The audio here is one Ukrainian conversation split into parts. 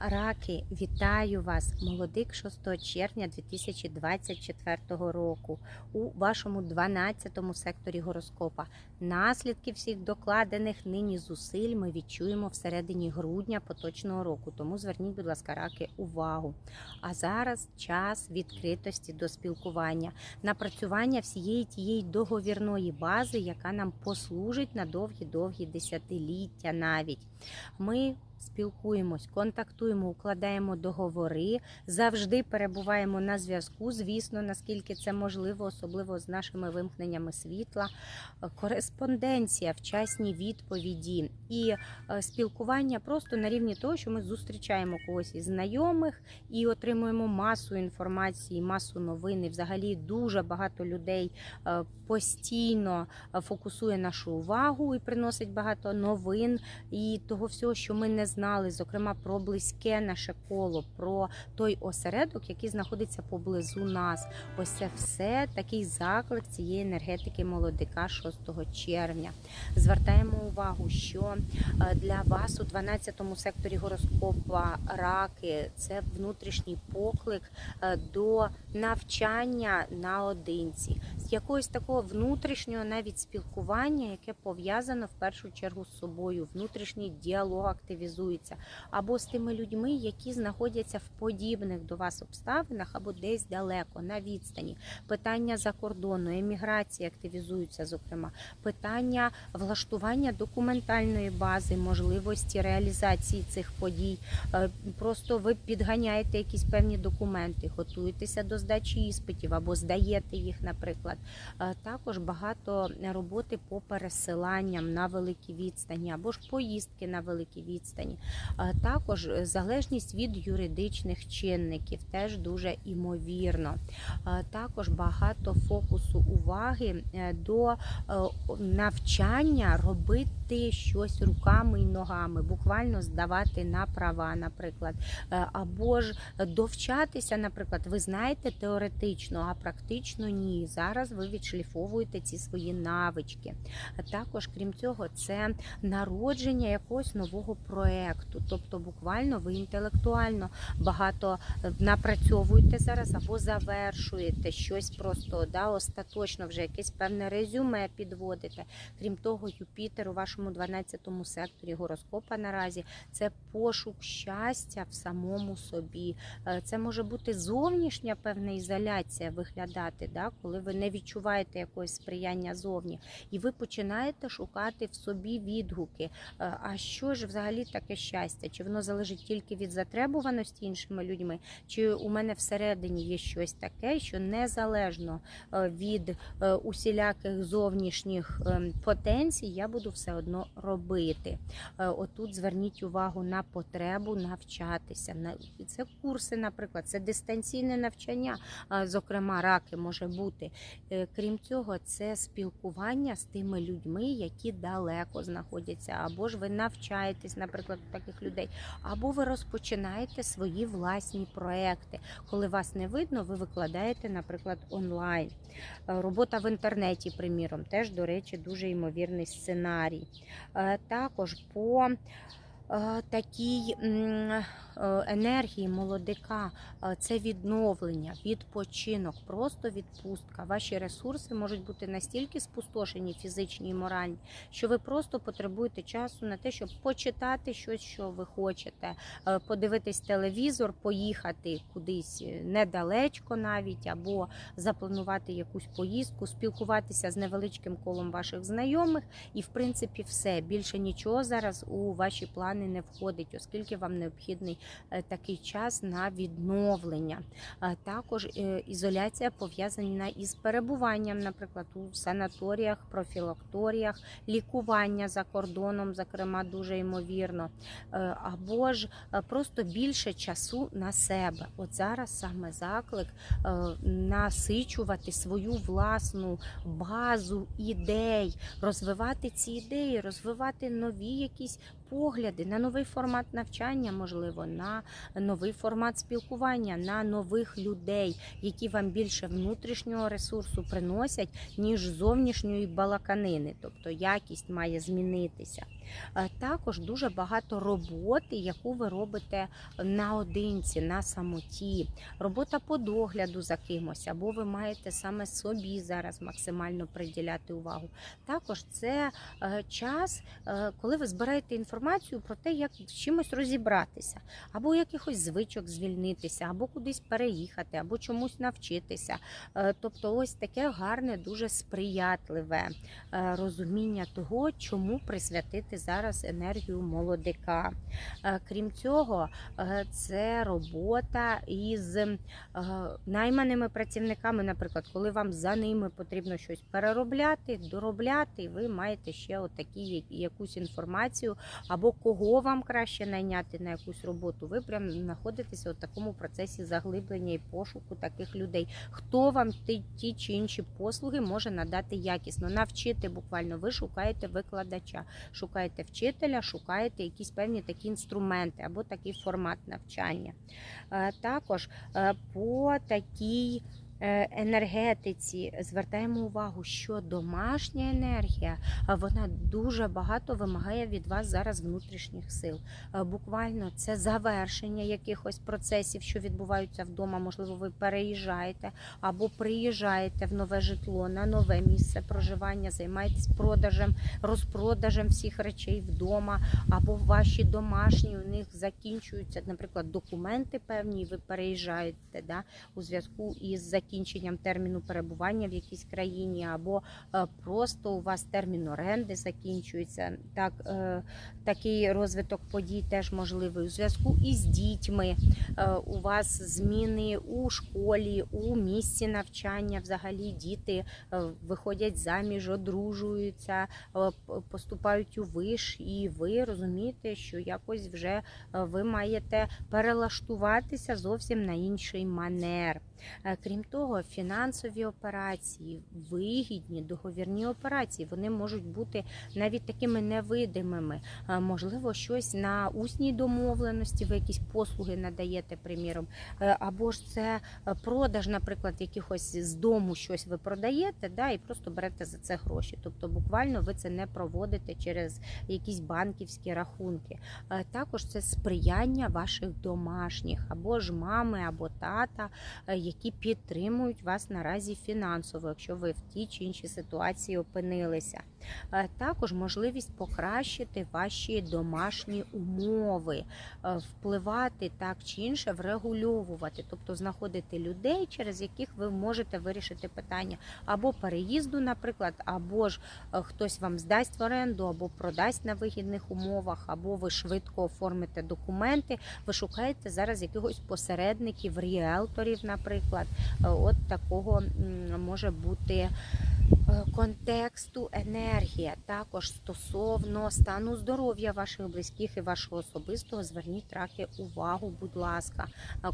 Раки, вітаю вас, молодик 6 червня 2024 року у вашому 12 секторі гороскопа. Наслідки всіх докладених нині зусиль ми відчуємо всередині грудня поточного року. Тому зверніть, будь ласка, раки, увагу. А зараз час відкритості до спілкування, напрацювання всієї тієї договірної бази, яка нам послужить на довгі-довгі десятиліття навіть. Ми спілкуємось, контактуємо, укладаємо договори, завжди перебуваємо на зв'язку. Звісно, наскільки це можливо, особливо з нашими вимкненнями світла, кореспонденція, вчасні відповіді і е, спілкування просто на рівні того, що ми зустрічаємо когось із знайомих і отримуємо масу інформації, масу новин. І Взагалі дуже багато людей е, постійно е, фокусує нашу увагу і приносить багато новин і того всього, що ми не знали, зокрема про близьке наше коло, про той осередок, який знаходиться поблизу нас. Ось це все такий заклик цієї енергетики молодика 6 червня. Звертаємо увагу, що е, для вас у 12 секторі гороскопа раки це внутрішній поклик е, до навчання наодинці, якогось такого внутрішнього навіть спілкування, яке пов'язано в першу чергу з собою. Внутрішній діалог активізується, або з тими людьми, які знаходяться в подібних до вас обставинах, або десь далеко на відстані. Питання за кордону, еміграції активізуються, зокрема, питання влаштування документальної бази, можливості реалізації цих подій. Е, Просто ви підганяєте якісь певні документи, готуєтеся до здачі іспитів або здаєте їх, наприклад. Е, Також багато роботи по пересиланням на великі відстані або ж поїздки на великі відстані. Е, Також залежність від юридичних чинників теж дуже імовірно. Е, Також багато фокусу уваги до навчання робити щось руками і ногами, буквально здавати на права, наприклад, або ж довчатися, наприклад, ви знаєте теоретично, а практично ні. Зараз ви відшліфовуєте ці свої навички. Також, крім цього, це народження якогось нового проекту, тобто буквально ви інтелектуально багато е, напрацьовуєте зараз або завершуєте щось просто да, остаточно, вже якесь певне резюме підводите. Крім того, Юпітер у вашому 12-му секторі гороскопа наразі це пошук щастя в самому собі. Е, Це може бути зовнішня певна ізоляція виглядати, да, коли ви не відчуваєте якогось сприяння зовні, і ви починаєте шукати в собі відгуки. Е, А що ж взагалі таке щастя? Чи воно залежить тільки від затребуваності іншими людьми, чи у мене всередині є щось таке, що незалежно е, від е, усіляких зовнішніх ем, потенцій, я буду все одно робити. Отут зверніть увагу на потребу навчатися. Це курси, наприклад, це дистанційне навчання, зокрема, раки може бути. Е, Крім цього, це спілкування з тими людьми, які далеко знаходяться, або ж ви навчаєтесь, наприклад, таких людей, або ви розпочинаєте свої власні проекти. Коли вас не видно, ви викладаєте, наприклад, онлайн. Е, Робота в інтернеті, приміром, теж, до речі, дуже ймовірний сценарій. Е, Також по такій е, енергії молодика. Е, це відновлення, відпочинок, просто відпустка. Ваші ресурси можуть бути настільки спустошені, фізичні і моральні, що ви просто потребуєте часу на те, щоб почитати щось, що ви хочете, е, подивитись телевізор, поїхати кудись е, недалечко навіть, або запланувати якусь поїздку, спілкуватися з невеличким колом ваших знайомих, і в принципі все. Більше нічого зараз у ваші плани не входить, оскільки вам необхідний е, такий час на відновлення. Е, Також е, ізоляція пов'язана із перебуванням, наприклад, у санаторіях, профілакторіях, лікування за кордоном, зокрема, дуже ймовірно, або ж просто більше часу на себе. От зараз саме заклик насичувати свою власну базу ідей, розвивати ці ідеї, розвивати нові якісь погляди на новий формат навчання, можливо, на новий формат спілкування, на нових людей, які вам більше внутрішнього ресурсу приносять, ніж зовнішньої балаканини. Тобто якість має змінитися. Е, Також дуже багато роботи, яку ви робите наодинці, на самоті, робота по догляду за кимось, або ви маєте саме собі зараз максимально приділяти увагу. Також це е, час, е, коли ви збираєте інформацію про те, як з чимось розібратися, або якихось звичок звільнитися, або кудись переїхати, або чомусь навчитися. Тобто, ось таке гарне, дуже сприятливе розуміння того, чому присвятити зараз енергію молодика. Е, Крім цього, е, це робота із е, найманими працівниками, наприклад, коли вам за ними потрібно щось переробляти, доробляти, ви маєте ще отакі якусь інформацію, або кого вам краще найняти на якусь роботу. Ви прям знаходитеся у такому процесі заглиблення і пошуку таких людей. Хто вам ті, ті чи інші послуги може надати якісно, навчити буквально. Ви шукаєте викладача, шукаєте вчителя, шукаєте якісь певні такі інструменти або такий формат навчання. Е, Також е, по такій енергетиці звертаємо увагу, що домашня енергія е, вона дуже багато вимагає від вас зараз внутрішніх сил. Е, Буквально це завершення якихось процесів, що відбуваються вдома. Можливо, ви переїжджаєте або приїжджаєте в нове житло на нове місце проживання, займаєтесь продажем, розпродажем всіх речей вдома, або ваші домашні у них закінчуються, наприклад, документи певні, ви переїжджаєте да, у зв'язку із закінченням терміну перебування в якійсь країні, або е, просто у вас термін оренди закінчується. Так, е, такий розвиток подій теж можливий у зв'язку із дітьми. Е, у вас зміни у школі, у місці навчання. Взагалі діти виходять заміж, одружуються, поступають у виш, і ви розумієте, що якось вже ви маєте перелаштуватися зовсім на інший манер. Крім того, фінансові операції, вигідні договірні операції, вони можуть бути навіть такими невидимими. Можливо, щось на усній домовленості, ви якісь послуги надаєте, приміром, Е, або ж це е, продаж, наприклад, якихось з дому щось ви продаєте, да, і просто берете за це гроші. Тобто, буквально ви це не проводите через якісь банківські рахунки. Е, Також це сприяння ваших домашніх, або ж мами, або тата, які підтримують вас наразі фінансово, якщо ви в тій чи іншій ситуації опинилися. Е, Також можливість покращити ваші домашні умови, е, впливати так чи інше, врегульовувати, тобто знаходити людей, через яких ви можете вирішити питання або переїзду, наприклад, або ж е, хтось вам здасть в оренду, або продасть на вигідних умовах, або ви швидко оформите документи. Ви шукаєте зараз якихось посередників, ріелторів, наприклад. От такого може бути контексту енергія. Також стосовно стану здоров'я ваших близьких і вашого особистого, зверніть трохи увагу, будь ласка,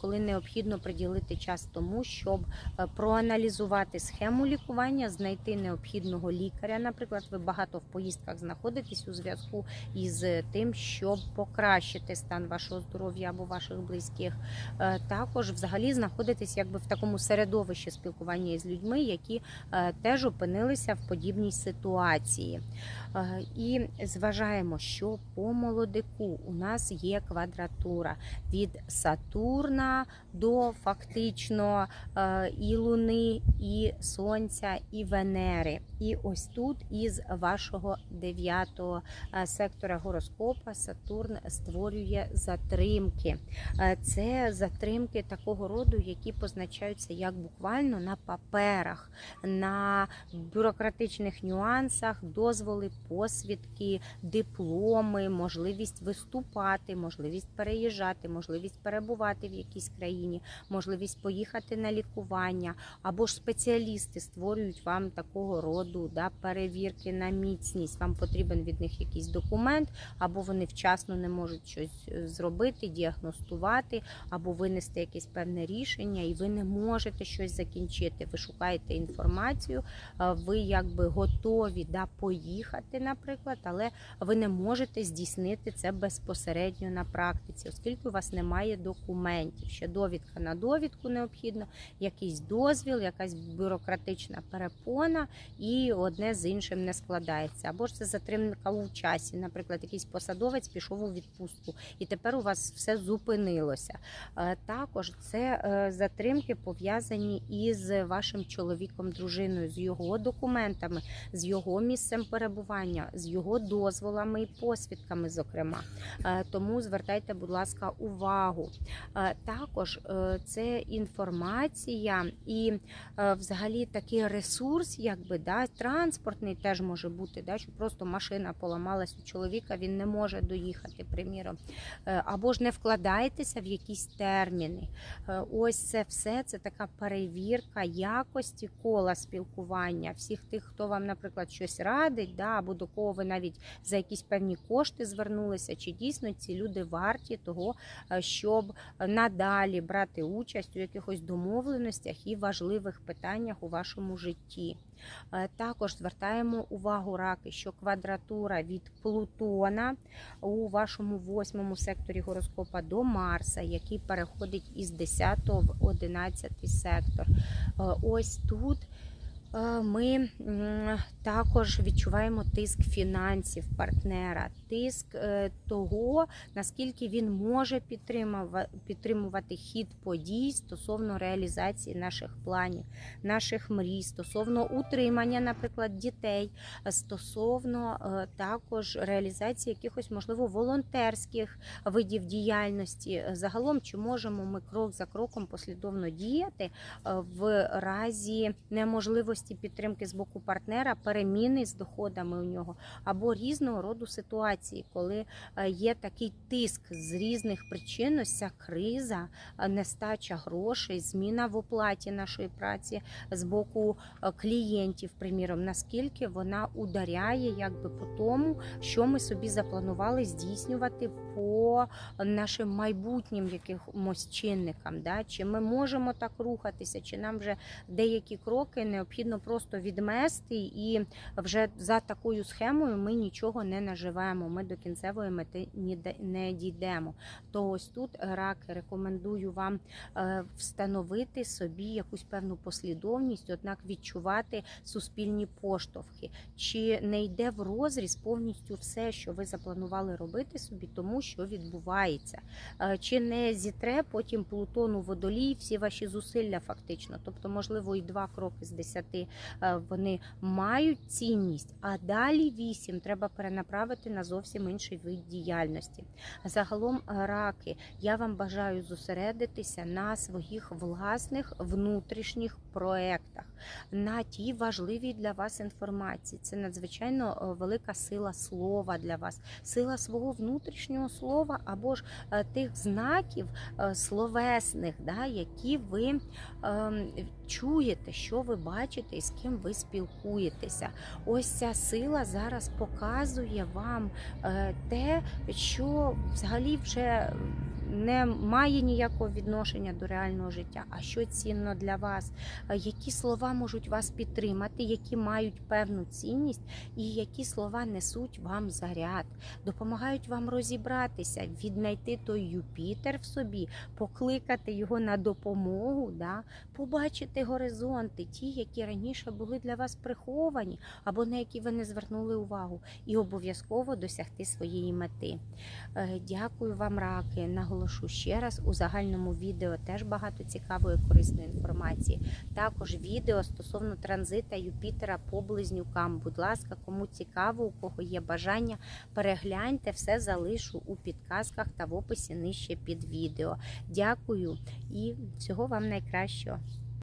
коли необхідно приділити час тому, щоб е, проаналізувати схему лікування, знайти необхідного лікаря. Наприклад, ви багато в поїздках знаходитесь у зв'язку із тим, щоб покращити стан вашого здоров'я або ваших близьких. Е, Також взагалі знаходитесь якби в такому середовищі спілкування із людьми, які е, теж опинилися в подібній ситуації. Е, І зважаємо, що по молодику у нас є квадратура від Сатурна до фактично е, і Луни, і Сонця, і Венери. І ось тут із вашого дев'ятого е, сектора гороскопа Сатурн створює затримки. Це затримки такого роду, які позначаються як буквально на паперах, на бюрократичних нюансах, дозволи, посвідки, дипломи, можливість виступати, можливість переїжджати, можливість перебувати в якійсь країні, можливість поїхати на лікування, або ж спеціалісти створюють вам такого роду да, перевірки на міцність. Вам потрібен від них якийсь документ, або вони вчасно не можуть щось е, зробити, діагностувати, або винести якесь певне рішення, і ви не можете щось закінчити. Ви шукаєте інформацію, е, ви якби готові да, поїхати, наприклад, але ви не можете здійснити це безпосередньо на практиці, оскільки у вас немає документів. Ще довідка на довідку необхідно, якийсь дозвіл, якась бюрократична перепона, і одне з іншим не складається. Або ж це затримка у часі. Наприклад, якийсь посадовець пішов у відпустку, і тепер у вас все зупинилося. Е, Також це е, затримки пов'язані із вашим чоловіком, дружиною, з його документами, з його місцем перебування, з його дозволами і посвідками, зокрема. Е, Тому звертайте, будь ласка, увагу. Е, Також е, це інформація і взагалі такий ресурс, якби да, транспортний теж може бути, да, що просто машина поламалась у чоловіка, він не може доїхати, приміром. Або ж не вкладаєтеся в якісь терміни. Ось це все це така перевірка якості кола спілкування, всіх тих, хто вам, наприклад, щось радить, да, або до кого ви навіть за якісь певні кошти звернулися, чи дійсно ці люди варті того, е, щоб надалі брати участь у якихось домовленостях і важливих питаннях у вашому житті. Е, Також звертаємо увагу раки, що квадратура від Плутона у вашому восьмому секторі гороскопа до Марса, який переходить із 10 в 11 сектор. Е, Ось тут. Е, Ми також відчуваємо тиск фінансів партнера, тиск е, того, наскільки він може підтримувати хід подій стосовно реалізації наших планів, наших мрій, стосовно утримання, наприклад, дітей, е, стосовно також реалізації якихось, можливо, волонтерських видів діяльності. Загалом, чи можемо ми крок за кроком послідовно діяти в разі неможливості підтримки з боку партнера, переміни з доходами у нього або різного роду ситуації, коли е, є такий тиск з різних причин, ось ця криза, е, нестача грошей, зміна в оплаті нашої праці з боку е, клієнтів, приміром, наскільки вона ударяє якби по тому, що ми собі запланували здійснювати по нашим майбутнім якимось чинникам. Да? Чи ми можемо так рухатися, чи нам вже деякі кроки необхідно просто відмести, і вже за такою схемою ми нічого не наживемо. Ми до кінцевої мети не дійдемо. То ось тут раки рекомендую вам е, встановити собі якусь певну послідовність, однак відчувати суспільні поштовхи. Чи не йде в розріз повністю все, що ви запланували робити собі, тому що відбувається? Е, Чи не зітре потім Плутону водолій всі ваші зусилля фактично? Тобто, можливо, і два кроки з десяти е, вони мають цінність, а далі вісім треба перенаправити на зовсім інший вид діяльності. Загалом, е, раки, я вам бажаю зосередитися на своїх власних внутрішніх проектах, на тій важливій для вас інформації. Це надзвичайно е, велика сила слова для вас, сила свого внутрішнього слова або ж тих знаків словесних, да, які ви ем, чуєте, що ви бачите і з ким ви спілкуєтеся. Ось ця сила зараз показує вам е, те, що взагалі вже не має ніякого відношення до реального життя, а що цінно для вас, Е, які слова можуть вас підтримати, які мають певну цінність, і які слова несуть вам заряд, допомагають вам розібратися, віднайти той Юпітер в собі, покликати його на допомогу, да? побачити горизонти, ті, які раніше були для вас приховані, або на які ви не звернули увагу, і обов'язково досягти своєї мети. Е, Дякую вам, раки. Наголошу ще раз у загальному відео теж багато цікавої корисної інформації. Також відео стосовно транзита Юпітера по близнюкам. Будь ласка, кому цікаво, у кого є бажання, перегляньте, все залишу у підказках та в описі нижче під відео. Дякую і всього вам найкращого.